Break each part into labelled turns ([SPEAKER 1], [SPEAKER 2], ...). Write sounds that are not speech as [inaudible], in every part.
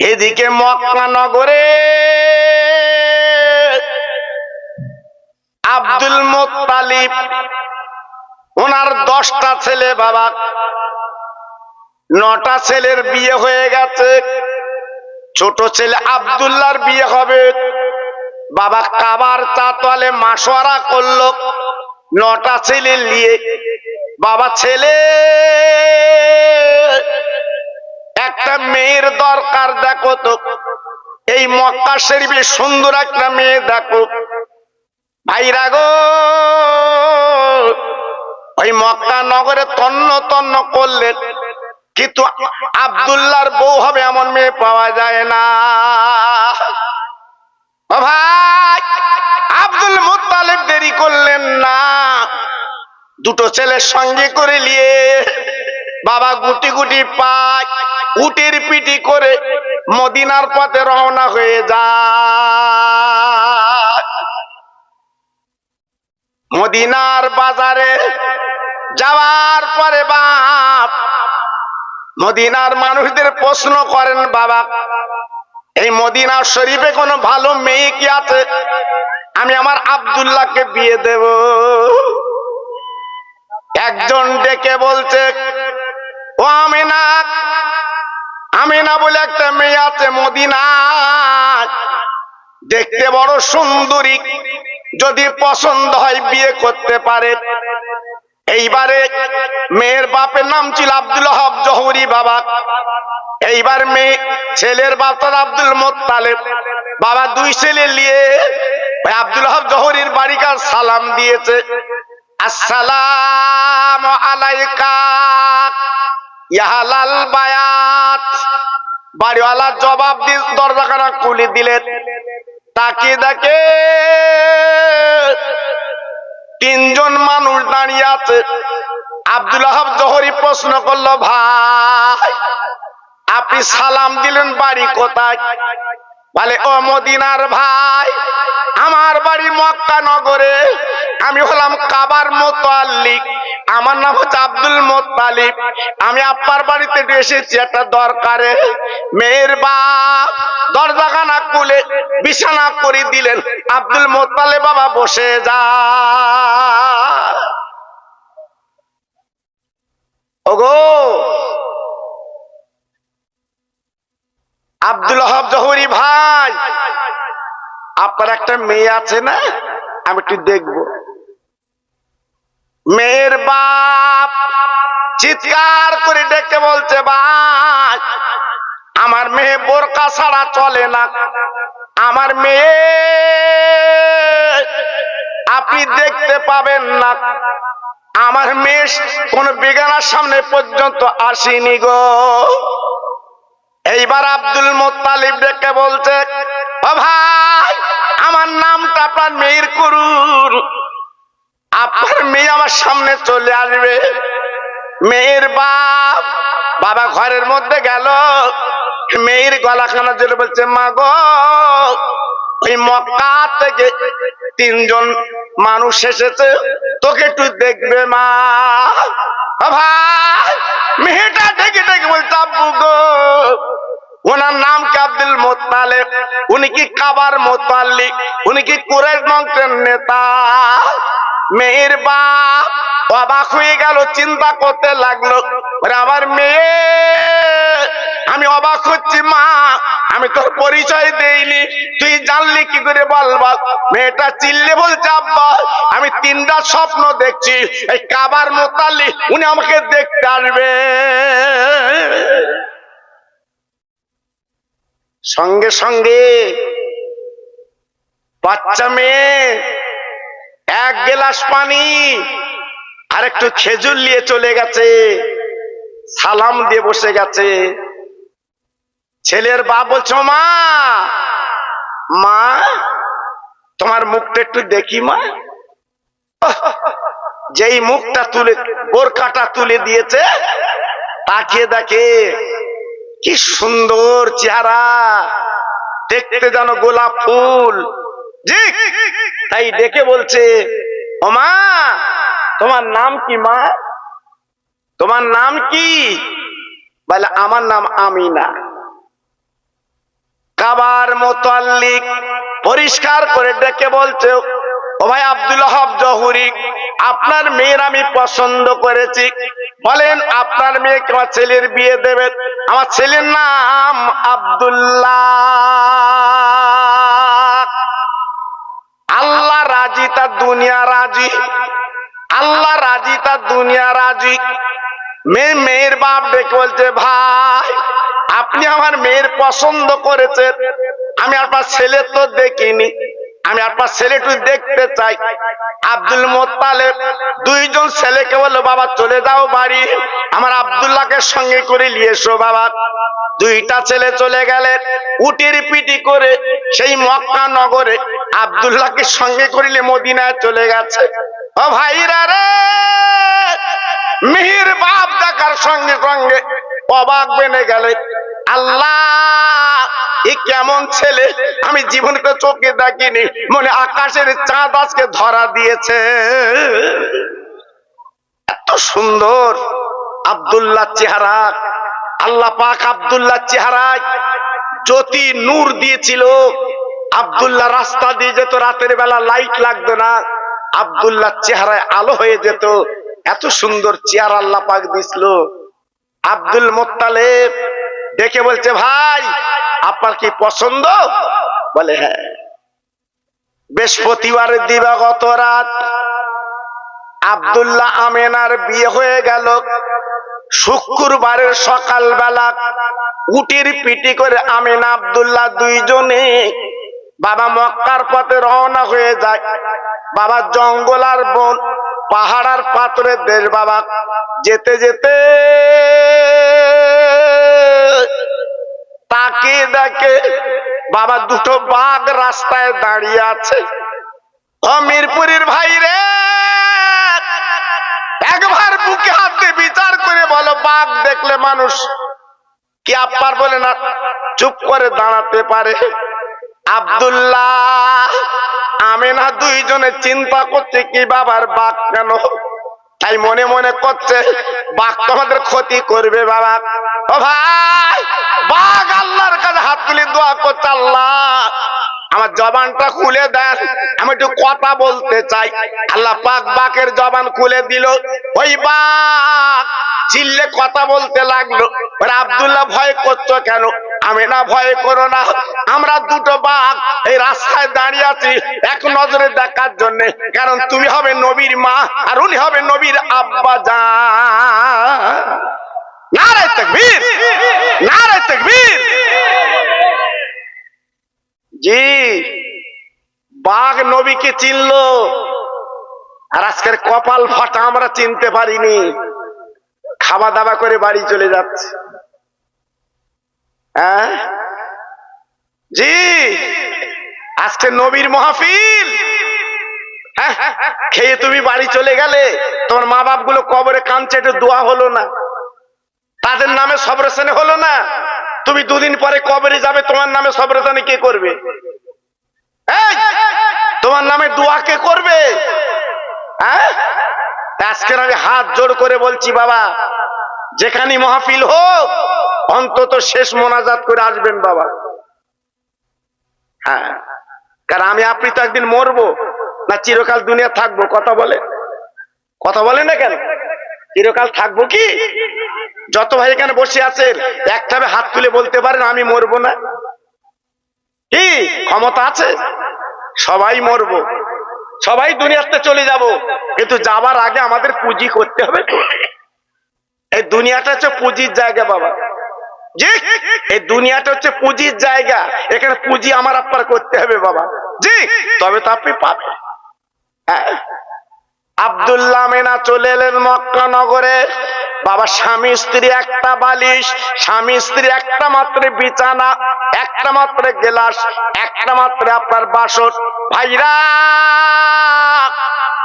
[SPEAKER 1] এদিকে মক্কা নগরে আব্দুল মোত্তালিব, ওনার দশটা ছেলে বাবা, নটা ছেলের বিয়ে হয়ে গেছে। ছোট ছেলে আবদুল্লার বিয়ে হবে। বাবা কাবার চাতলে মাসোয়ারা করল। নটা ছেলে নিয়ে বাবা ছেলে একটা মেয়ের দরকার, দেখো তো। এই মক্কা শরীফে সুন্দর একটা মেয়ে, দেখো। ভাইরা গো, ওই মক্কা নগরে তন্ন তন্ন করলেন কিন্তু আব্দুল্লাহর বউ হবে এমন মেয়ে পাওয়া যায় না। ভাই, আব্দুল মুত্তালিব দেরি করলেন না। দুটো ছেলের সঙ্গে করে নিয়ে বাবা গুটি গুটি পায়। উটির পিটি করে মদিনার পথে রওনা হয়ে যায়। মদিনার বাজারে যাওয়ার পরে বাপ, মদিনার মানুষদের প্রশ্ন করেন, বাবা, এই মদিনার শরীফে কোনো ভালো মেয়ে কি আছে? আমি আমার আব্দুল্লাহকে বিয়ে দেব। একজন ডেকে বলছে, ও আমিনা বলে একটা মেয়ে আছে মদিনায়। দেখতে বড় সুন্দরী। যদি পছন্দ হয় বিয়ে করতে পারে। এইবারে মেয়ের বাপের নাম ছিল আব্দুল হব জহুরি বাবা। এইবার মেয়ে ছেলের বাপতার আব্দুল মোত্তালেব। বাবা দুই ছেলে নিয়ে আব্দুল হব জহুরির বাড়িকার সালাম দিয়েছে। আসসালাম আলাইকা। বায়াত। বাড়িওয়ালা জবাব দিয়ে দরজাখানা খুলে দিলেন তাকে দেখে তিনজন মানুষ দাঁড়িয়ে আছে। আব্দুল আহাব জহরি প্রশ্ন করল, ভাই, আপনি সালাম দিলেন বাড়ি কোথায়? বলে, ও মদিনার ভাই, আমার বাড়ি মক্কা নগরে। আমি হলাম কাবার মোতাল্লিক আমার নাম হচ্ছে আব্দুল মোত্তালিব। আমি আব্বার বাড়িতে এসেছি, একটা দরকারে। মেয়ের বাপ দরজাখানা খুলে বিছানা করে দিলেন। আব্দুল মোত্তালে বাবা বসে যা। ওগো। আব্দুল হব জহুরি ভাই, আপনার একটা মেয়ে আছে না? আমি একটু দেখব। মেয়ের বাপ চিৎকার করে ডেকে বলছে, ভাই, আমার মেয়ে বোরকা ছাড়া চলে না। আমার মেয়ে আপনি দেখতে পাবেন না। আমার মেয়ে কোন বেগানার সামনে পর্যন্ত আসেনি গো। এইবার আব্দুল মোত্তালিব ডেকে বলছে, ও ভাই, আমার নামটা আপনার মেয়ের করুন আপনার মেয়ে আমার সামনে চলে আসবে। মেয়ের বাপ বাবা ঘরের মধ্যে গেল। মেয়ের গলাখানা জলে বলছে, মা গো, ওই মক্কা থেকে তিনজন মানুষ এসেছে, তোকে একটু দেখবে মা। ভাই মেয়েটা ডেকে ডেকে বলছে, আব্বু গো, ওনার নাম কি আব্দুল উনি কি কাবার মোতাল্লিক? উনি কি কুরাইশ বংশের নেতা? মেয়ের বাপ অবাক হয়ে গেল, চিন্তা করতে লাগল। আমার মেয়ে, আমি অবাক হচ্ছি, মা, আমি তোর পরিচয় দেইনি। তুই জানলি কি করে বলবা মেয়েটা চিল্লে বলছে, আব্বা, আমি তিনটা স্বপ্ন দেখছি, এই কাবার মোতাল্লি উনি আমাকে দেখতে আসবে। সঙ্গে সঙ্গে বাচ্চা মেয়ে এক গেলাস পানি আর একটু খেজুর নিয়ে চলে গেছে, সালাম দিয়ে বসে গেছে। ছেলের বাপ বলছো মা মা, তোমার মুখটা একটু দেখি মা। যেই মুখটা তুলে বোরকাটা তুলে দিয়েছে, তাকিয়ে দেখে কি সুন্দর চেহারা, দেখতে যেন গোলাপ ফুল। তাই ডেকে বলছে, ও মা, তোমার নাম কি মা? তোমার নাম কি? বলে, আমার নাম আমিনা। কাবার মোতাল্লিক পরিষ্কার করে ডেকে বলছে, ও ভাই আব্দুল হব জহুরি, আপনার মেয়ের আমি পছন্দ করেছি। বলেন, আপনার মেয়েকে আমার ছেলের বিয়ে দেবেন আমার ছেলের নাম আব্দুল্লাহ। রাজি তার দুনিয়া রাজি। আল্লাহ রাজি তার দুনিয়া রাজি। মেয়ে, মেয়ের বাপ ডেকে বলছে, ভাই, আপনি আমার মেয়ের পছন্দ করেছেন। আমি আপনার ছেলে তো দেখিনি। আমি আপনার ছেলেটু দেখতে চাই। আব্দুল মোত্তালেব দুইজন ছেলেকে বলল, বাবা, চলে যাও বাড়ি। আমার আব্দুল্লাহকে সঙ্গে করে নিয়ে এসো, বাবা। দুইটা ছেলে চলে গেলেন উটির পিটি করে সেই মক্কা নগরে আব্দুল্লাহকে সঙ্গে করিলে মদিনায় চলে গেছে। ও ভাইরা রে! মিহির বাপ দেখার সঙ্গে সঙ্গে অবাক বেনে গেলে, আল্লাহ, এ কেমন ছেলে? আমি জীবনে চোখে দেখিনি, মনে আকাশের চাঁদ আজকে ধরা দিয়েছে। এত সুন্দর আব্দুল্লাহ চেহারা। আল্লাহ পাক আব্দুল্লাহ চেহারায় জ্যোতি নূর দিয়েছিল। আব্দুল্লাহ রাস্তা দিয়ে যেত, রাতের বেলা লাইট লাগতো না। আব্দুল্লাহ চেহারায় আলো হয়ে যেত। এত সুন্দর চেহারা আল্লাহ পাক দিছিল। আব্দুল মোত্তালেব ডেকে বলছে, ভাই, আপনার কি পছন্দ? বলে হ্যাঁ। বৃহস্পতিবার দিবাগত রাত আব্দুল্লাহ আমেনার বিয়ে হয়ে গেল। শুক্রবারের সকালবেলা উটির পিটি করে আমিনা আব্দুল্লাহ দুইজনে বাবা মক্কার পথে রওনা হয়ে যায়। বাবা জঙ্গল আর বন, পাহাড় আর পাথরের দেশ বাবা। যেতে যেতে তাকে দেখে বাবা দুটো বাঘ রাস্তায় দাঁড়িয়ে আছে। মিরপুরের ভাই রে বাঘ দেখলে মানুষ কি আপার বলে না, চুপ করে দাঁড়াতে পারে? আব্দুল্লাহ আমেনা দুইজনে চিন্তা করছে কি বাবার বাঘ কেন? তাই মনে মনে করছে বাঘ তো আমাদের ক্ষতি করবে বাবা। ও ভাই, বাঘ আল্লাহর কাছে হাত তুলে দোয়া করছে আল্লাহ। আমার জবানটা খুলে দেন, আমি একটু কথা বলতে চাই। আল্লাহ পাক বাকের জবান খুলে দিল। ওই বাঘ চিল্লে কথা বলতে লাগল। আব্দুল্লাহ ভয় করছ কেন? আমি না ভয় করো না। আমরা দুটো বাঘ এই রাস্তায় দাঁড়িয়ে আছি, এক নজরে দেখার জন্য। কারণ তুমি হবে নবীর মা, আর উনি হবে নবীর আব্বা তকবীর। জি, বাঘ নবীকে চিনলো। আর আজকের কপাল ফাটা আমরা চিনতে পারিনি। খাওয়া দাওয়া করে বাড়ি চলে যাচ্ছে। হ্যাঁ? জি। আজকে নবীর মহাফিল। হ্যাঁ, খেয়ে তুমি বাড়ি চলে গেলে তোমার মা বাপগুলো কবরে কাঁদছে একটু দোয়া হলো না। তাদের নামে সবরেশনে হলো না। তুমি দুদিন পরে কবরে যাবে তোমার নামে সবরেশনে কে করবে? তোমার নামে দোয়া কে করবে? হ্যাঁ? আজকের আমি হাত জোড় করে বলছি, বাবা, যেখানে মহাফিল হোক, অন্তত শেষ মোনাজাত করে আসবেন, বাবা। হ্যাঁ কারণ আমি আপনি তো একদিন মরবো, না চিরকাল দুনিয়া থাকব, কথা বলে? কথা বলে না কেন? চিরকাল থাকব কি? যত ভাই এখানে বসে আছেন, একটা হাত তুলে বলতে পারেন, আমি মরবো না। কি? ক্ষমতা আছে? সবাই মরবো। সবাই দুনিয়াতে চলে যাব। কিন্তু যাবার আগে আমাদের পুঁজি করতে হবে এই দুনিয়াটা হচ্ছে পুঁজির জায়গা বাবা। জি? এই দুনিয়াটা হচ্ছে পুঁজির জায়গা। এখানে পুঁজি আমার আপনার করতে হবে বাবা। জি? তবে তো আপনি পাবেন। হ্যাঁ। আব্দুল্লাহ মেনা চলে এলেন মক্কা নগরে। বাবা, স্বামী, স্ত্রী, একটা বালিশ, স্বামী, স্ত্রী, একটা মাত্র বিছানা, একটা মাত্র গেলাস, একটা মাত্র আপনার বাসন। ভাইরা,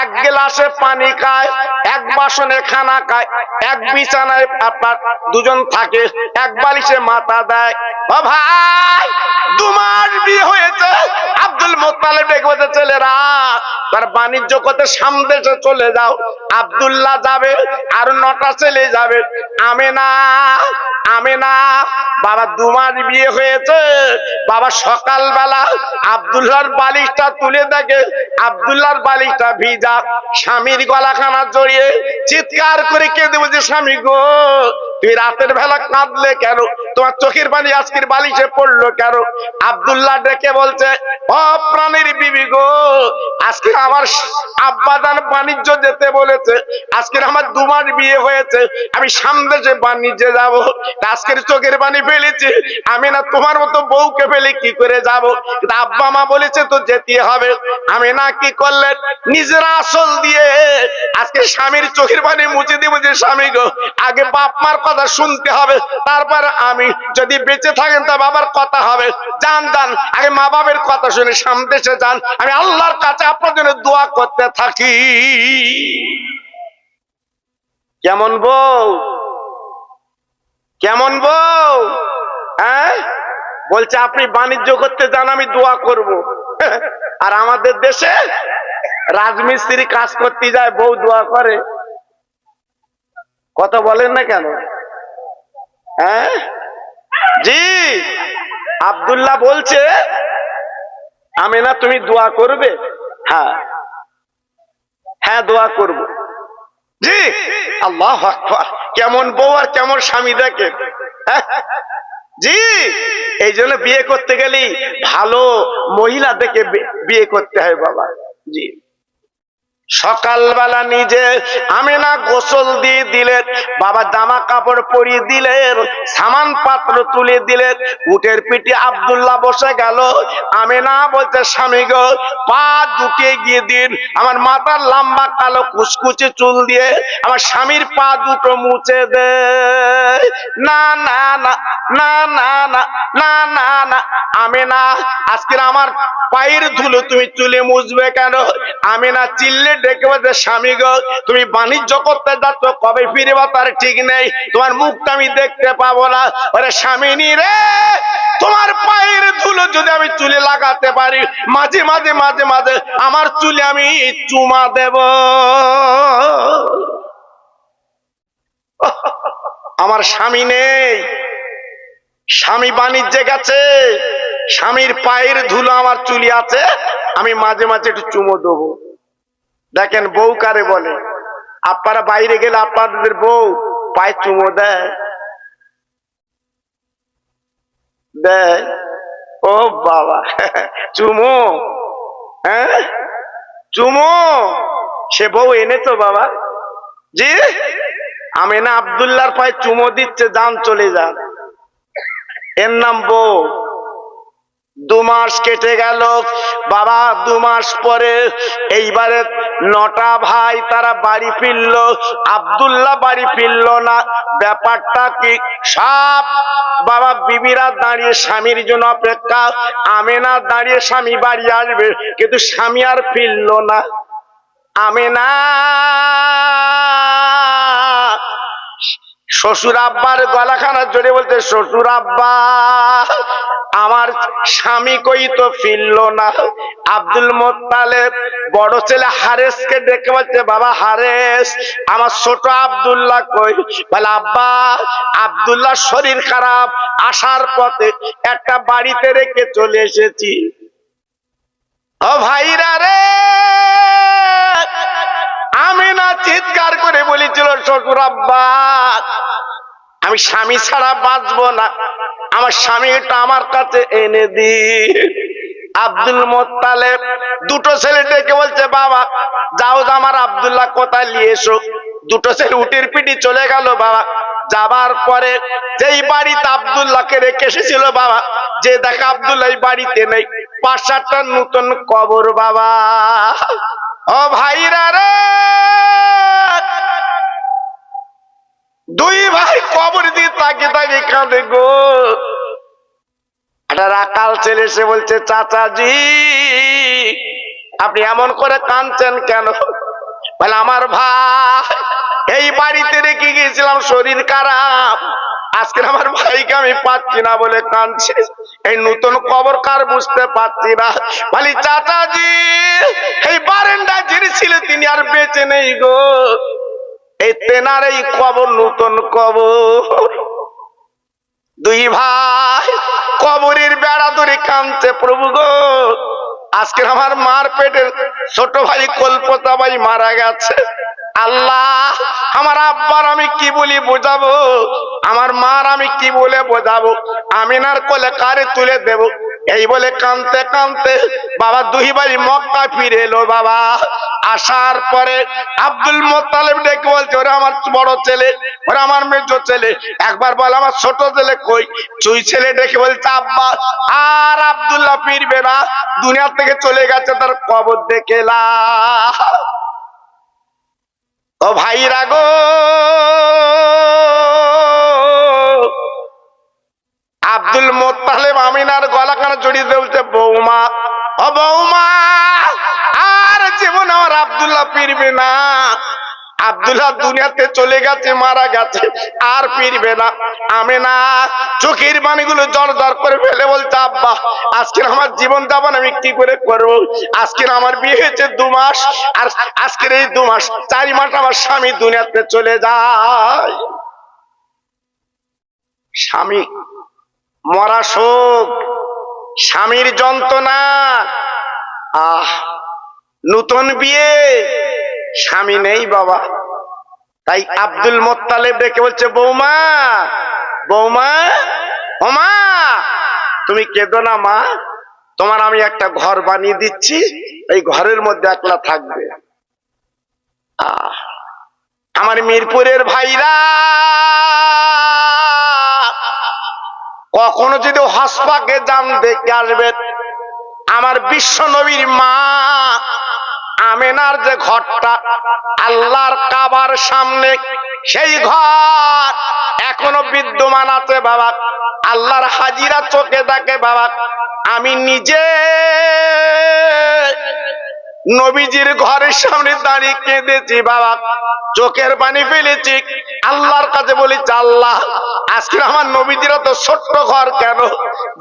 [SPEAKER 1] এক গেলাসে পানি খায়, এক বাসনে খানা খায়, এক বিছানায় আপনার দুজন থাকে, এক বালিশে মাথা দেয়। ও ভাই মাস বিয়ে হয়েছে। আব্দুল ডেকে বলছে ছেলেরা, তার বাণিজ্য করতে সামনে চলে যাও। আব্দুল্লাহ যাবে, আর নটা ছেলে যাবে। আমেনা আমি না বাবা দু মাস বিয়ে হয়েছে। বাবা সকালবেলা আব্দুল্লাহর বালিশটা তুলে দেখে, আব্দুল্লাহর বালিশটা ভিজা। স্বামীর গলাখানা জড়িয়ে চিৎকার করে কেঁদে বলছে, স্বামী গো তুমি রাতের বেলা কাঁদলে কেন? তোমার চোখের পানি আজকের বালিশে পড়ল কেন? আব্দুল্লাহ ডেকে বলছে, ও প্রাণীর বিবি গো, আজকে আমার আব্বাদান বাণিজ্য যেতে বলেছে, আজকে আমার দু মাস বিয়ে হয়েছে, আমি সামনে যে বাণিজ্যে যাব আজকের চোখের পানি ফেলেছি, আমি না তোমার মতো বউকে ফেলে কি করে যাব? কিন্তু আব্বা মা বলেছে, তো যেতে হবে। আমি না কি করলেন নিজের আসল দিয়ে আজকে স্বামীর চোখের পানি মুছে দিব যে স্বামী গো। আগে বাপ মার শুনতে হবে। তারপর আমি যদি বেঁচে থাকেন তা বাবার কথা হবে। যান যান, আগে মা বাবার কথা শুনে এসে যান। আমি আল্লাহর কাছে আপনার জন্য দোয়া করতে থাকি। কেমন বউ? কেমন বউ? হ্যাঁ? বলছে, আপনি বাণিজ্য করতে যান, আমি দোয়া করব। [laughs] আর আমাদের দেশে রাজমিস্ত্রি কাজ করতে যায়, বউ দোয়া করে। কথা বলেন না কেন? হ্যাঁ? জি, আবদুল্লাহ বলছে আমি না তুমি দোয়া করবে? হ্যাঁ। হ্যাঁ দোয়া করব। জি, আল্লাহ কেমন বউ আর কেমন স্বামী দেখে হ্যাঁ? জি, এই জন্য বিয়ে করতে গেলেই ভালো মহিলা দেখে বিয়ে করতে হয় বাবা। জি। সকালবেলা নিজে আমি না গোসল দিয়ে দিলেন, বাবা জামা কাপড় পরিয়ে দিলেন, সামান পাত্র তুলে দিলেন, উটের পিঠে আব্দুল্লাহ বসে গেল। আমি না বলতে স্বামী গো, পা দুটিয়ে গিয়ে দিন, আমার মাথার লম্বা কালো কুচকুচে চুল দিয়ে আমার স্বামীর পা দুটো মুছে দে। না না না না না না না না না আমি না আজকের আমার পায়ের ধুলো তুমি চুলে মুছবে কেন? আমি না চিল্লে পায়ের ধুলো যদি আমি চুলে লাগাতে পারি, মাঝে মাঝে মাঝে মাঝে আমার চুলে আমি চুমা দেব। [laughs] আমার স্বামী নেই। স্বামী বাণিজ্যে গেছে। স্বামীর পায়ের ধুলো আমার চুলি আছে। আমি মাঝে মাঝে একটু চুমো দেবো। দেখেন বউ কারে বলে? আপনারা বাইরে গেলে আপনাদের বউ পায়ে চুমো দেয়। দেয়। ও বাবা, চুমো হ্যাঁ? চুমো, সে বউ এনেছো বাবা? জি? আমি না আবদুল্লাহর পায়ে চুমো দিচ্ছে, যান চলে যান। এর নাম বউ। দু মাস কেটে গেল। বাবা, দু মাস পরে এইবারে নটা ভাই তারা বাড়ি ফিরল। আব্দুল্লাহ বাড়ি ফিরল না। ব্যাপারটা কি? সব বাবা, বিবিরা দাঁড়িয়ে স্বামীর জন্য অপেক্ষা। আমেনা দাঁড়িয়ে স্বামী বাড়ি আসবে, কিন্তু স্বামী আর ফিরল না। আমেনা শ্বশুর আব্বার গলাখানা জড়ে বলতে, শ্বশুর আব্বা আমার স্বামী কই তো ফিরল না। আব্দুল মোত্তালেব বড় ছেলে হারেসকে ডেকে বলছে, বাবা হারেস, আমার ছোট আব্দুল্লাহ কই? বলে, আব্বা, আব্দুল্লাহ শরীর খারাপ, আসার পথে একটা বাড়িতে রেখে চলে এসেছি। ও ভাইরা রে, আমি না চিৎকার করে বলেছিল, শ্বশুর আব্বা, আমি স্বামী ছাড়া বাঁচবো না। আমার স্বামী স্বামীটা আমার কাছে এনে দি আব্দুল মোত্তালেব দুটো ছেলে ডেকে বলছে, বাবা, যাও আমার আব্দুল্লাহ কোথায়? নিয়ে এসো। দুটো ছেলে উটির পিটি চলে গেল, বাবা, যাবার পরে যেই বাড়িতে আবদুল্লাহকে রেখে এসেছিল, বাবা, যে দেখা আব্দুল্লাহ বাড়িতে নেই। সাতটা নতুন কবর, বাবা। ও ভাইরা রে! দুই ভাই কবর দিয়ে তাকে তাকে কাঁদে গো। একটা রাকাল ছেলে এসে বলছে, চাচাজি, আপনি এমন করে কাঁদছেন কেন? বলে, আমার ভাই, এই বাড়িতে রেখে গিয়েছিলাম, শরীর খারাপ। আজকে আমার ভাইকে আমি পাচ্ছি না বলে কাঁদছে। এই নতুন কবর কার বুঝতে পারছি না? বলি, চাচাজি, এই বারেন্ডা যিনি ছিল তিনি আর বেঁচে নেই গো। এই তেনার এই কবর, নতুন কবর। দুই ভাই কবরের বেড়া ধরে কাঁদছে, প্রভু গো আজকে আমার মার পেটের ছোট ভাই কল্পতা ভাই মারা গেছে। আল্লাহ, আমার আব্বার আমি কি বলি বোঝাবো? আমার মার আমি কি বলে বোঝাবো? আমিনার কোলে কারে তুলে দেব? এই বলে কানতে কানতে বাবা দুই ভাই মক্কা ফিরে এলো বাবা। আসার পরে আব্দুল মোত্তালেব ডেকে বলছে, ওরা আমার বড় ছেলে, ওরা আমার মেজ ছেলে। একবার বল, আমার ছোট ছেলে কই? চুই ছেলে ডেকে বলছে, আব্বা, আর আব্দুল্লাহ ফিরবে না। দুনিয়া থেকে চলে গেছে তার কবর দেখে ও ভাইরা গো আব্দুল মোত্তালেব আমিনার গলা কানে জড়িয়ে বলছে বৌমা। ও বৌমা, আর জীবন আমার আব্দুল্লাহ ফিরবে না। আব্দুল্লাহ দুনিয়াতে চলে গেছে, মারা গেছে, আর ফিরবে না। আমি না চোখের বাণীগুলো জর জর করে ফেলে বলছে, আব্বা আজকের আমার জীবন যাপন আমি কি করে করব? আজকের আমার বিয়ে হয়েছে দু মাস, আর আজকের এই দু মাস, চারি মাস আমার স্বামী দুনিয়াতে চলে যায়। স্বামী মরা শোক, স্বামীর যন্ত্রণা, আহ, নতুন বিয়ে, স্বামী নেই বাবা। তাই আব্দুল মোত্তালেব ডেকে বলছে, বৌমা বৌমা ওমা তুমি কেঁদো না মা, তোমার আমি একটা ঘর বানিয়ে দিচ্ছি, এই ঘরের মধ্যে একলা থাকবে। আমার মিরপুরের ভাইরা কখনো যদি হসপাকে যান দেখে আসবেন আমার বিশ্ব নবীর মা আমেনার যে ঘরটা, আল্লাহর কাবার সামনে, সেই ঘর এখনও বিদ্যমান আছে বাবা। আল্লাহর হাজিরা চোখে দেখে বাবা। আমি নিজে নবীজির ঘরের সামনে দাঁড়িয়ে কেঁদেছি বাবা। চোখের পানি ফেলেছি। আল্লাহর কাছে বলি আল্লাহ আজকে আমার নবীজির তো ছোট্ট ঘর কেন?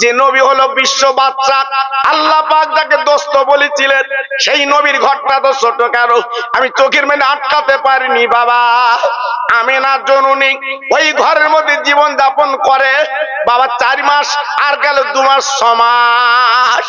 [SPEAKER 1] যে নবী হলো বিশ্ব বাচ্চা। আল্লাহ পাক যাকে দোস্ত বলেছিলেন, সেই নবীর ঘরটা তো ছোট কেন? আমি চোখের মেনে আটকাতে পারিনি, বাবা। আমি না জননী, ওই ঘরের মধ্যে জীবন যাপন করে। বাবা, চার মাস, আর গেল দু মাস, ছ মাস।